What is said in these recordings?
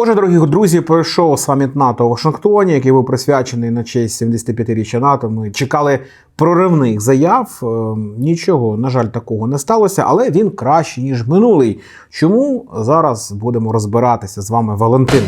Отже, дорогі друзі, пройшов саміт НАТО у Вашингтоні, який був присвячений на честь 75-річчя НАТО. Ми чекали проривних заяв. Е, Нічого, на жаль, такого не сталося, але він кращий ніж минулий. Чому зараз будемо розбиратися з вами, Валентин?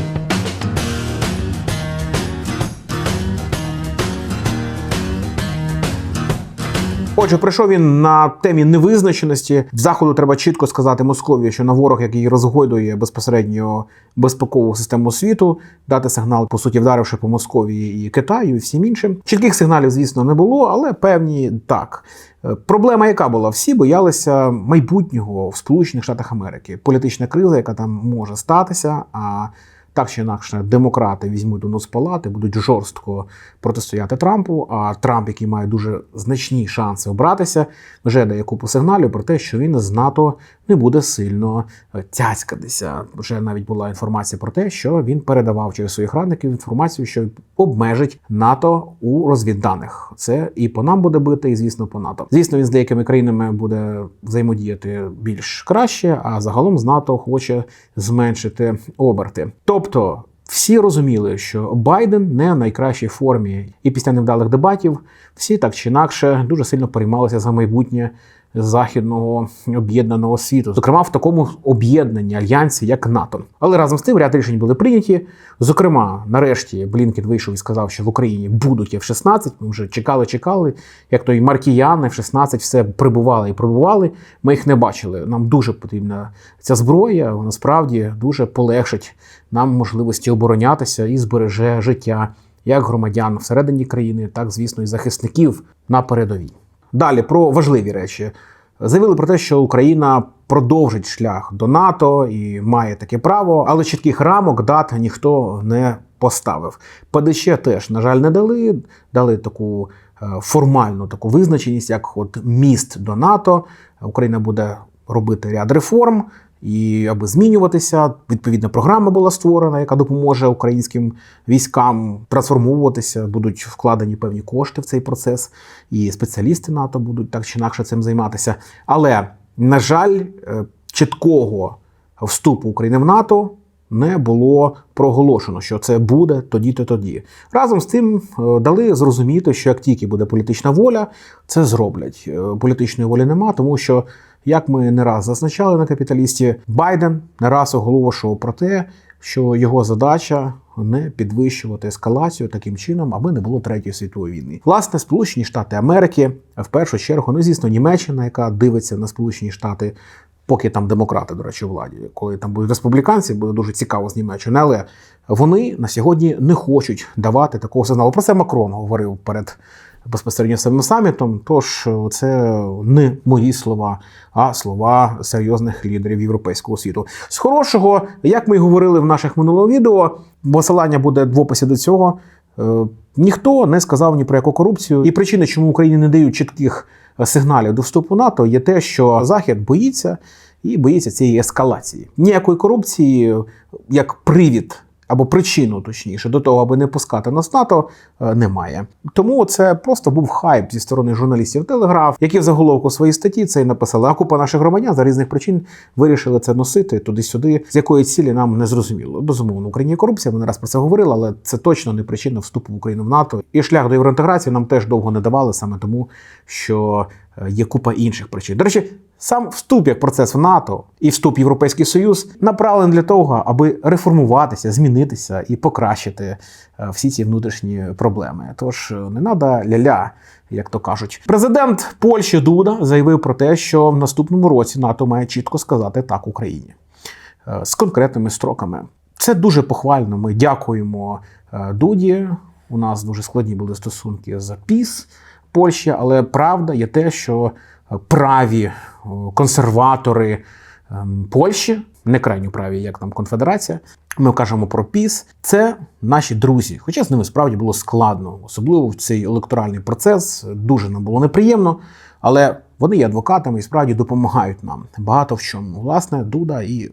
Отже, прийшов він на темі невизначеності. Заходу треба чітко сказати Московії, що на ворог, який розгойдує безпосередньо безпекову систему світу, дати сигнал, по суті, вдаривши по Московії і Китаю, і всім іншим. Чітких сигналів, звісно, не було, але певні так. Е, Проблема, яка була, всі боялися майбутнього в Сполучених Штатах Америки. Політична криза, яка там може статися. А так чи інакше, демократи візьмуть до нос палати, будуть жорстко протистояти Трампу. А Трамп, який має дуже значні шанси обратися, вже дає купу сигналів про те, що він з НАТО не буде сильно е, цяцькатися. Вже навіть була інформація про те, що він передавав через своїх радників інформацію, що обмежить НАТО у розвідданих. Це і по нам буде бити, і звісно, по НАТО. Звісно, він з деякими країнами буде взаємодіяти більш краще, а загалом з НАТО хоче зменшити оберти. Тобто. Всі розуміли, що Байден не в найкращій формі, і після невдалих дебатів всі так чи інакше дуже сильно переймалися за майбутнє західного об'єднаного світу, зокрема в такому об'єднанні альянсі, як НАТО. Але разом з тим ряд рішень були прийняті. Зокрема, нарешті Блінкен вийшов і сказав, що в Україні будуть F-16. Ми вже чекали, чекали. Як той Маркіян, F-16, все прибували і прибували. Ми їх не бачили. Нам дуже потрібна ця зброя. Вона справді дуже полегшить нам можливості оборонятися і збереже життя як громадян всередині країни, так звісно, і захисників на передовій. Далі про важливі речі. Заявили про те, що Україна продовжить шлях до НАТО і має таке право, але чітких рамок дат ніхто не поставив. ПДЩ теж, на жаль, не дали. Дали таку е, формальну таку визначеність, як от міст до НАТО. Україна буде робити ряд реформ. І аби змінюватися, відповідна програма була створена, яка допоможе українським військам трансформуватися. будуть вкладені певні кошти в цей процес, і спеціалісти НАТО будуть так чи інакше цим займатися. Але на жаль, е, чіткого вступу України в НАТО не було проголошено, що це буде тоді-то тоді. Разом з тим е, дали зрозуміти, що як тільки буде політична воля, це зроблять. Е, Політичної волі нема, тому що. Як ми не раз зазначали на капіталісті, Байден не раз оголошував про те, що його задача не підвищувати ескалацію таким чином, аби не було третьої світової війни. Власне, Сполучені Штати Америки, в першу чергу, ну звісно, Німеччина, яка дивиться на Сполучені Штати, поки там демократи, до речі, владі, коли там будуть республіканці, буде дуже цікаво з Німеччини, але вони на сьогодні не хочуть давати такого сигналу. Про це Макрон говорив перед безпосередньо самим самітом. Тож це не мої слова, а слова серйозних лідерів європейського світу. З хорошого, як ми й говорили в наших минулого відео, посилання буде в описі до цього. е, Ніхто не сказав ні про яку корупцію. І причини, чому Україні не дають чітких сигналів до вступу НАТО, є те, що Захід боїться і боїться цієї ескалації. Ніякої корупції як привід або причину, точніше, до того, аби не пускати нас в НАТО, е, немає. Тому це просто був хайп зі сторони журналістів Телеграф, які в заголовку своєї статті це і написали. А купа наших громадян за різних причин вирішили це носити туди-сюди, з якої цілі нам не зрозуміло. Безумовно, в Україні корупція. Ми не раз про це говорили, але це точно не причина вступу в Україну в НАТО. І шлях до євроінтеграції нам теж довго не давали, саме тому, що е, є купа інших причин. До речі, сам вступ як процес в НАТО і вступ в Європейський Союз направлений для того, аби реформуватися, змінитися і покращити е, всі ці внутрішні проблеми. Тож е, не треба ля-ля, як то кажуть. Президент Польщі Дуда заявив про те, що в наступному році НАТО має чітко сказати так Україні е, з конкретними строками. Це дуже похвально. Ми дякуємо Дуді. У нас дуже складні були стосунки з ПІС Польщі, але правда є те, що праві консерватори ем, Польщі, не крайньо праві, як там конфедерація. Ми кажемо про ПІС. Це наші друзі. Хоча з ними справді було складно, особливо в цей електоральний процес. Дуже нам було неприємно, але вони є адвокатами і справді допомагають нам багато в чому. Власне, Дуда і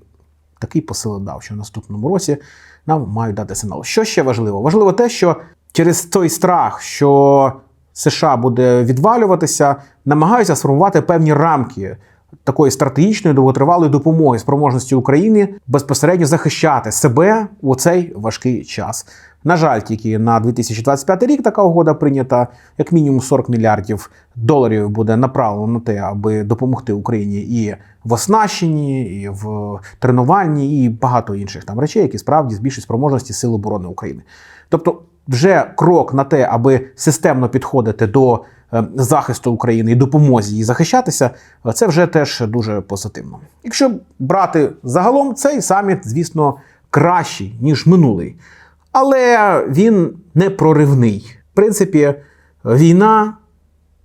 такий посил дав, що в наступному році нам мають дати сигнал. Що ще важливо? Важливо те, що через той страх, що США буде відвалюватися, намагаються сформувати певні рамки такої стратегічної довготривалої допомоги спроможності України безпосередньо захищати себе у цей важкий час. На жаль, тільки на 2025 рік така угода прийнята. Як мінімум 40 мільярдів доларів буде направлено на те, аби допомогти Україні і в оснащенні, і в тренуванні, і багато інших там речей, які справді збільшують спроможності Сил оборони України. Тобто, вже крок на те, аби системно підходити до е, захисту України і допомозі їй захищатися, е, це вже теж дуже позитивно. Якщо брати загалом, цей саміт, звісно, кращий ніж минулий, але він не проривний. В принципі, війна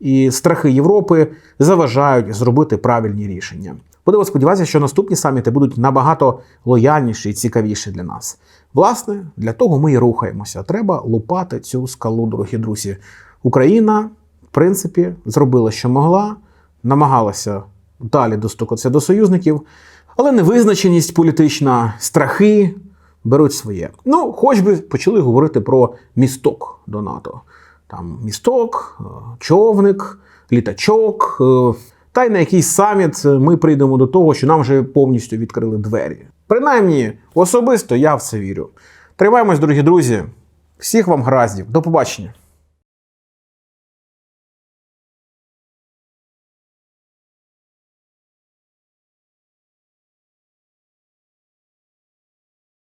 і страхи Європи заважають зробити правильні рішення. Будемо сподіватися, що наступні саміти будуть набагато лояльніші і цікавіші для нас. Власне, для того ми і рухаємося. Треба лупати цю скалу, дорогі друзі. Україна, в принципі, зробила, що могла, намагалася далі достукатися до союзників, але невизначеність політична, страхи беруть своє. Ну, хоч би почали говорити про місток до НАТО. Там місток, е, човник, літачок. Е, Та й на якийсь саміт ми прийдемо до того, що нам вже повністю відкрили двері. Принаймні, особисто я в це вірю. Тримаємось, дорогі друзі. Всіх вам гараздів. До побачення.